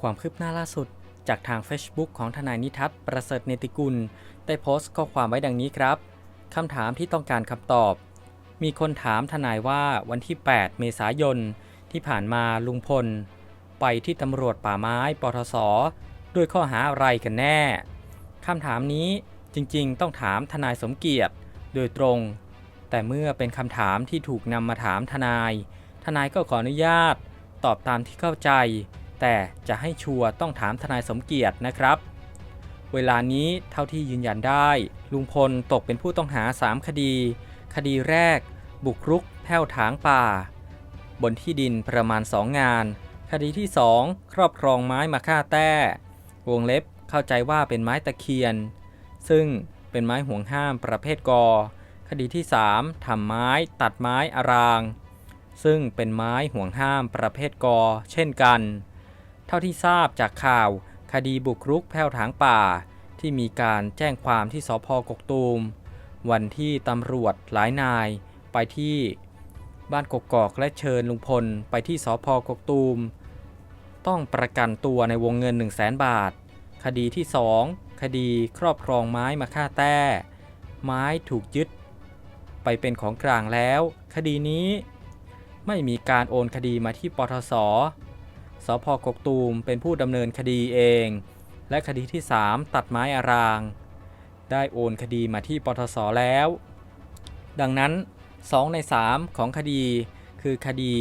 ความคืบหน้าล่าสุด จากทาง Facebook ของทนายนิทัศน์ประเสริฐเนติกุล ได้โพสต์ข้อความไว้ดังนี้ครับคำถามที่ต้องการคำตอบ มีคนถามทนายว่าวันที่ 8 เมษายน ที่ผ่านมาลุงพล ไปที่ตำรวจป่าไม้ปทศด้วยข้อหาอะไรกันแน่ คำถามนี้จริงๆ ต้องถามทนายสมเกียรติ โดยตรง แต่เมื่อเป็นคำถามที่ถูกนำมาถามทนาย ทนายก็ขออนุญาต ตอบตามที่เข้าใจ แต่จะให้ชัวร์ต้องถามทนายสมเกียรตินะครับ เวลานี้เท่าที่ยืนยันได้ ลุงพลตกเป็นผู้ต้องหา 3 คดี คดีแรก บุกรุกแผ่วถางป่า บนที่ดินประมาณ 2 งาน คดีที่ 2 ครอบครองไม้มาฆ่าแต้วงเล็บเข้าใจว่าเป็นไม้ตะเคียน ซึ่งเป็นไม้ห่วงห้ามประเภทกอ คดีที่ 3ทำไม้ตัดไม้อาราง ซึ่งเป็นไม้ห่วงห้ามประเภทกอ เช่นกัน เท่าที่ทราบจากข่าว คดีบุกรุกแผ่วถางป่า ที่มีการแจ้งความที่สพกกตูม วันที่ตำรวจหลายนายไปที่บ้านกกอกและเชิญลุงพลไปที่สพกกตูม ต้องประกันตัวในวงเงิน 1 0 0 0 0แบาท คดีที่ 2 คดีครอบครองไม้มาฆ่าแต้ ไม้ถูกยึด ไปเป็นของกลางแล้ว คดีนี้ไม่มีการโอนคดีมาที่ปทศ สพกกตูมเป็นผู้ดำเนินคดีเอง และคดีที่ 3 ตัดไม้อาราง ได้โอนคดีมาที่ปทศแล้ว ดังนั้น 2 ใน 3 ของคดี คือคดี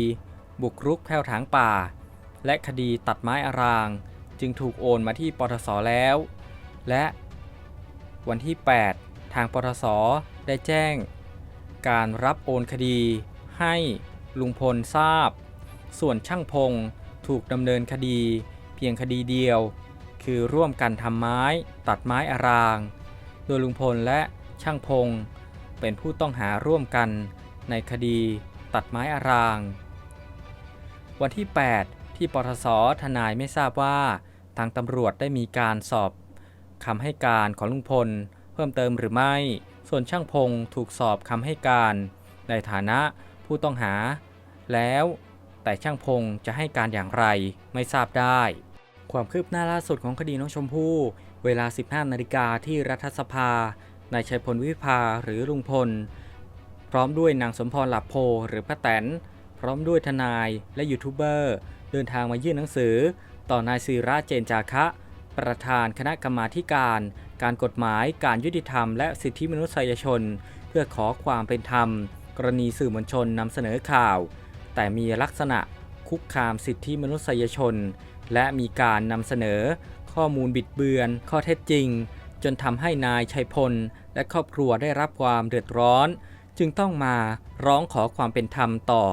บุกรุกแผ่วถางป่า และคดีตัดไม้อาราง จึงถูกโอนมาที่ปทศแล้ว และวันที่ 8 ทางปทศได้แจ้ง การรับโอนคดีให้ลุงพลทราบ ส่วนช่างพง ถูกดำเนินคดี เพียงคดีเดียว คือร่วมกันทำไม้ตัดไม้อาราง โดยลุงพลและช่างพง เป็นผู้ต้องหาร่วมกันในคดีตัดไม้อาราง วันที่ 8 ที่ปทศทนายไม่ทราบว่า ทางตำรวจได้มีการสอบคำให้การของลุงพล เพิ่มเติมหรือไม่ ส่วนช่างพงถูกสอบคำให้การ ในฐานะผู้ต้องหา แล้ว แต่ช่างพงจะให้การอย่างไรไม่ทราบได้ ความคืบหน้าล่าสุดของคดีน้องชมพู่ เวลา 15 นาฬิกาที่รัฐสภานายชัยพลวิภาหรือลุงพล พร้อมด้วยนางสมพรหลับโพหรือป้าแตน พร้อมด้วยทนายและยูทูบเบอร์เดินทางมายื่นหนังสือ ต่อนายศิระเจนจาคะ ประธานคณะกรรมาการ การกฎหมายการยุติธรรมและสิทธิมนุษยชน เพื่อขอความเป็นธรรม กรณีสื่อมวลชนนำเสนอข่าว แต่มีลักษณะคุกคามสิทธิมนุษยชน และมีการนำเสนอข้อมูลบิดเบือน ข้อเท็จจริง จนทำให้นายชัยพล และครอบครัวได้รับความเดือดร้อน จึงต้องมาร้องขอความเป็นธรรมต่อ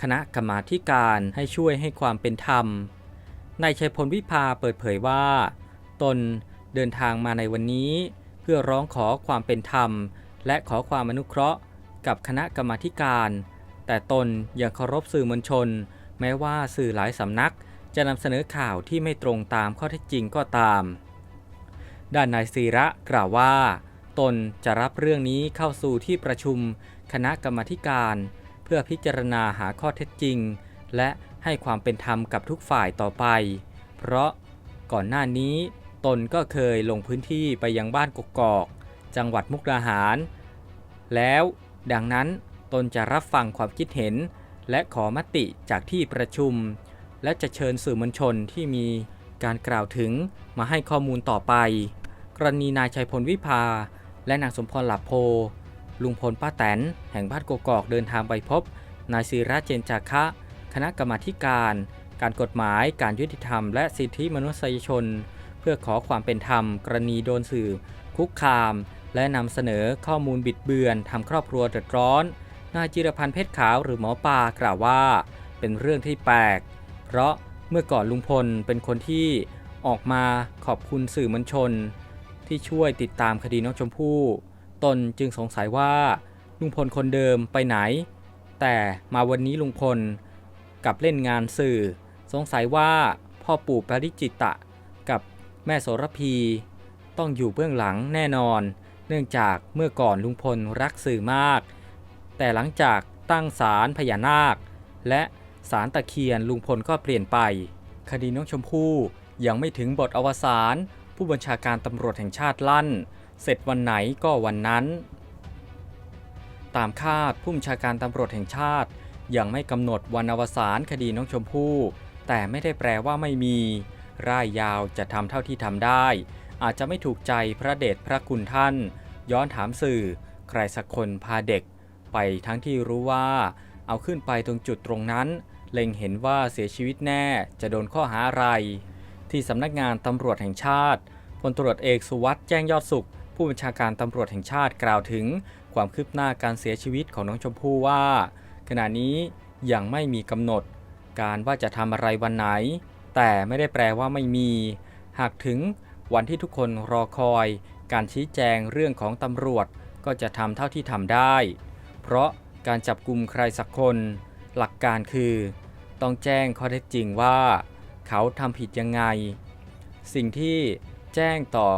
คณะกรรมาการให้ช่วยให้ความเป็นธรรมนายชัยพลวิภาเปิดเผยว่า ตนเดินทางมาในวันนี้ เพื่อร้องขอความเป็นธรรม และขอความอนุเคราะห์ กับคณะกรรมาการ แต่ตนยังเคารพสื่อมวลชน แม้ว่าสื่อหลายสำนักจะนำเสนอข่าวที่ไม่ตรงตามข้อเท็จจริงก็ตาม ด้านนายศิระกล่าวว่า ตนจะรับเรื่องนี้เข้าสู่ที่ประชุมคณะกรรมการ เพื่อพิจารณาหาข้อเท็จจริง และให้ความเป็นธรรมกับทุกฝ่ายต่อไป เพราะก่อนหน้านี้ตนก็เคยลงพื้นที่ไปยังบ้านกกอก จังหวัดมุกดาหาร แล้วดังนั้น ตนจะรับฟังความคิดเห็น และขอมติจากที่ประชุม และจะเชิญสื่อมวลชนที่มีการกล่าวถึงมาให้ข้อมูลต่อไป กรณีนายชัยพลวิภา และนางสมพรหลับโพ ลุงพลป้าแตน แห่งบ้านกกอกเดินทางไปพบ นายศิระเจนจาคะ คณะกรรมาการ การกฎหมายการยุติธรรม และสิทธิมนุษยชน เพื่อขอความเป็นธรรม กรณีโดนสื่อ คุกคาม และนำเสนอข้อมูลบิดเบือนทำครอบครัวเดือดร้อน นายจิรพันธ์เพชรขาวหรือหมอปลากล่าวว่า เป็นเรื่องที่แปลก เพราะเมื่อก่อนลุงพลเป็นคนที่ออกมาขอบคุณสื่อมวลชน ที่ช่วยติดตามคดีน้องชมพู่ ตนจึงสงสัยว่าลุงพลคนเดิมไปไหน แต่มาวันนี้ลุงพลกลับเล่นงานสื่อ สงสัยว่าพ่อปู่ปริจิตตะกับแม่โสระพี ต้องอยู่เบื้องหลังแน่นอน เนื่องจากเมื่อก่อนลุงพลรักสื่อมาก แต่หลังจากตั้งศาลพญานาค และศาลตะเคียนลุงพลก็เปลี่ยนไป คดีน้องชมพู่ยังไม่ถึงบทอวสานผู้บัญชาการตำรวจแห่งชาติลั่น เสร็จวันไหนก็วันนั้น ตามคาดผู้บัญชาการตำรวจแห่งชาติ ยังไม่กำหนดวันอวสานคดีน้องชมพู่ แต่ไม่ได้แปลว่าไม่มี ร่ายยาวจะทำเท่าที่ทำได้ อาจจะไม่ถูกใจพระเดชพระคุณท่าน ย้อนถามสื่อ ใครสักคนพาเด็ก ไปทั้งที่รู้ว่า เอาขึ้นไปตรงจุดตรงนั้น เล็งเห็นว่าเสียชีวิตแน่จะโดนข้อหาอะไร ที่สำนักงานตำรวจแห่งชาติพลตรวจเอกสุวัสด์แจ้งยอดสุข ผู้บัญชาการตำรวจแห่งชาติกล่าวถึง ความคืบหน้าการเสียชีวิตของน้องชมพู่ว่า ขณะนี้ยังไม่มีกำหนด การว่าจะทำอะไรวันไหน แต่ไม่ได้แปลว่าไม่มี หากถึงวันที่ทุกคนรอคอย การชี้แจงเรื่องของตำรวจก็จะทำเท่าที่ทำได้ เพราะการจับกลุ่มใครสักคน หลักการคือ ต้องแจ้งข้อเท็จจริงว่า เขาทำผิดยังไง สิ่งที่แจ้งต่อ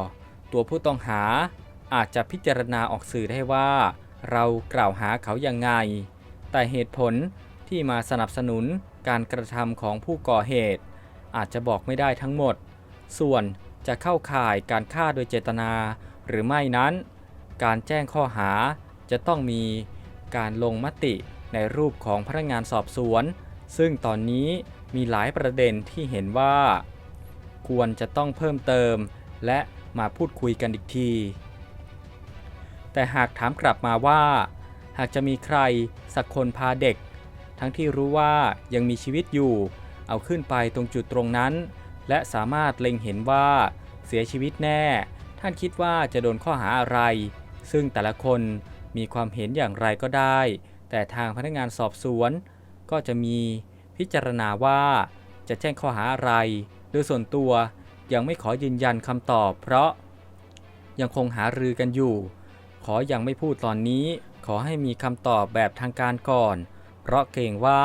ตัวผู้ต้องหาอาจจะพิจารณาออกสื่อได้ว่า เรากล่าวหาเขายังไง แต่เหตุผลที่มาสนับสนุนการกระทำของผู้ก่อเหตุ อาจจะบอกไม่ได้ทั้งหมด ส่วนจะเข้าข่ายการฆ่าโดยเจตนาหรือไม่นั้น การแจ้งข้อหาจะต้องมี การลงมติในรูปของพนักงานสอบสวน ซึ่งตอนนี้มีหลายประเด็นที่เห็นว่า ควรจะต้องเพิ่มเติม และมาพูดคุยกันอีกที แต่หากถามกลับมาว่า หากจะมีใครสักคนพาเด็ก ทั้งที่รู้ว่ายังมีชีวิตอยู่ เอาขึ้นไปตรงจุดตรงนั้น และสามารถเล็งเห็นว่าเสียชีวิตแน่ ท่านคิดว่าจะโดนข้อหาอะไร ซึ่งแต่ละคน มีความเห็นอย่างไรก็ได้ แต่ทางพนักงานสอบสวน ก็จะมีพิจารณาว่าจะแจ้งข้อหาอะไร โดยส่วนตัวยังไม่ขอยืนยันคำตอบ เพราะยังคงหารือกันอยู่ ขอยังไม่พูดตอนนี้ ขอให้มีคำตอบแบบทางการก่อน เพราะเกรงว่า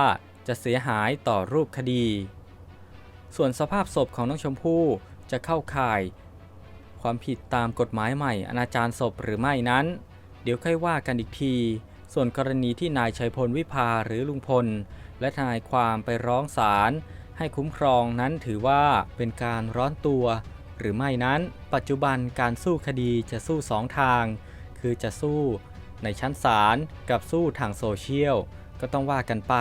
จะเสียหายต่อรูปคดี ส่วนสภาพศพของน้องชมพู่จะเข้าข่าย ความผิดตามกฎหมายใหม่อนาจารศพหรือไม่นั้น เดี๋ยวค่อยว่ากันอีกที ส่วนกรณีที่นายชัยพลวิภาหรือลุงพล และทนายความไปร้องศาลให้คุ้มครองนั้นถือว่าเป็นการร้อนตัว หรือไม่นั้น ปัจจุบันการสู้คดีจะสู้สองทาง คือจะสู้ในชั้นศาลกับสู้ทางโซเชียล ก็ต้องว่ากันไป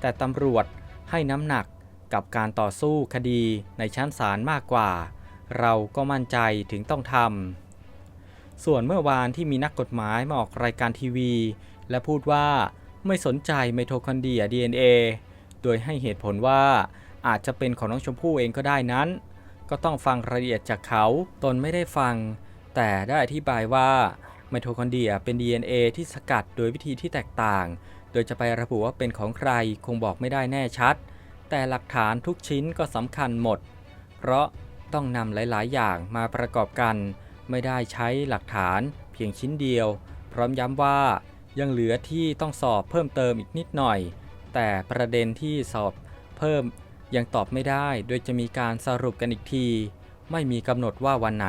แต่ตำรวจให้น้ำหนักกับการต่อสู้คดีในชั้นศาลมากกว่า เราก็มั่นใจถึงต้องทำ ส่วนเมื่อวานที่มีนักกฎหมายมาออกรายการทีวี และพูดว่าไม่สนใจไมโทคอนเดรีย DNA โดยให้เหตุผลว่าอาจจะเป็นของน้องชมพู่เองก็ได้นั้น ก็ต้องฟังรายละเอียดจากเขาตนไม่ได้ฟัง แต่ได้อธิบายว่าไมโทคอนเดรียเป็น DNA ที่สกัดโดยวิธีที่แตกต่าง โดยจะไประบุว่าเป็นของใครคงบอกไม่ได้แน่ชัด แต่หลักฐานทุกชิ้นก็สำคัญหมด เพราะต้องนำหลาย ๆ อย่างมาประกอบกัน ไม่ได้ใช้หลักฐานเพียงชิ้นเดียว พร้อมย้ำว่ายังเหลือที่ต้องสอบเพิ่มเติมอีกนิดหน่อย แต่ประเด็นที่สอบเพิ่มยังตอบไม่ได้ โดยจะมีการสรุปกันอีกที ไม่มีกำหนดว่าวันไหน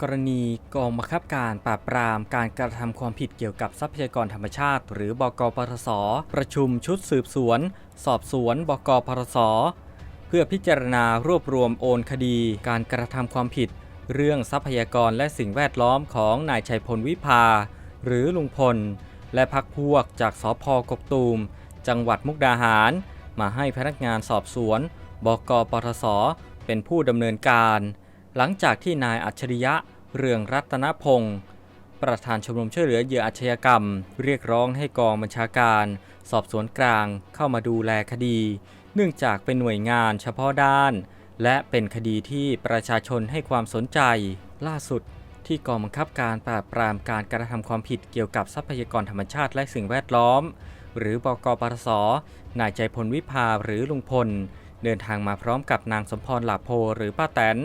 กรณีกองบังคับการปราบปรามการกระทำความผิดเกี่ยวกับทรัพยากรธรรมชาติ หรือบกปทศประชุมชุดสืบสวน สอบสวน บกปทศเพื่อพิจารณารวบรวมโอนคดี การกระทำความผิด เรื่องทรัพยากรและสิ่งแวดล้อมของนายชัยพลวิภา หรือลุงพล และพักพวกจากสพกกตูม จังหวัดมุกดาหาร มาให้พนักงานสอบสวนบกปทศเป็นผู้ดำเนินการ หลังจากที่นายอัจฉริยะเรืองรัตนพงศ์ประธานชมรมช่วยเหลือเหยื่ออาชญากรรม เรียกร้องให้กองบัญชาการ สอบสวนกลางเข้ามาดูแลคดี เนื่องจากเป็นหน่วยงานเฉพาะด้าน และเป็นคดีที่ประชาชนให้ความสนใจ ล่าสุด ที่กองบังคับการปราบปรามการกระทำความผิดเกี่ยวกับทรัพยากรธรรมชาติและสิ่งแวดล้อม หรือบกปทศนายใจพลวิภาหรือลุงพล เดินทางมาพร้อมกับนางสมพรหลาโพหรือป้าแตน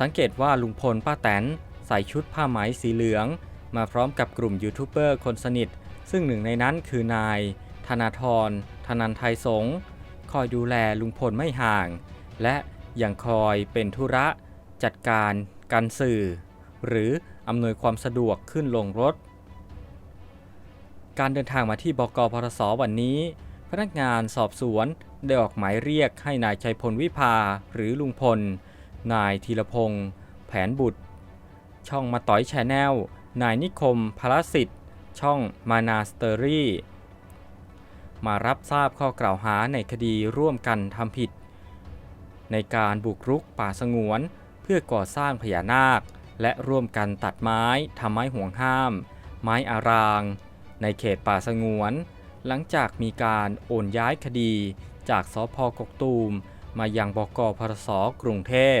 สังเกตว่าลุงพลป้าแตนใส่ชุดผ้าไหมสีเหลือง มาพร้อมกับกลุ่มยูทูบเบอร์คนสนิท ซึ่งหนึ่งในนั้นคือนาย ธนาธรธนันไทยสงคอยดูแลลุงพลไม่ห่าง และยังคอยเป็นธุระ จัดการการสื่อ หรืออำนวยความสะดวกขึ้นลงรถ การเดินทางมาที่บกพทศวันนี้ พนักงานสอบสวนได้ออกหมายเรียกให้นายชัยพลวิภาหรือลุงพล นายธีรพงษ์แผนบุตร ช่องมาต่อยแชนแนล นายนิคมพลสิทธิ์ ช่องมานาสเตอรี่ มารับทราบข้อกล่าวหาในคดีร่วมกันทำผิด ในการบุกรุกป่าสงวน เพื่อก่อสร้างพญานาค และร่วมกันตัดไม้ทำไม้ห่วงห้าม ไม้อาราง ในเขตป่าสงวน หลังจากมีการโอนย้ายคดีจากสพกกตูม มายังบกพรสกรุงเทพ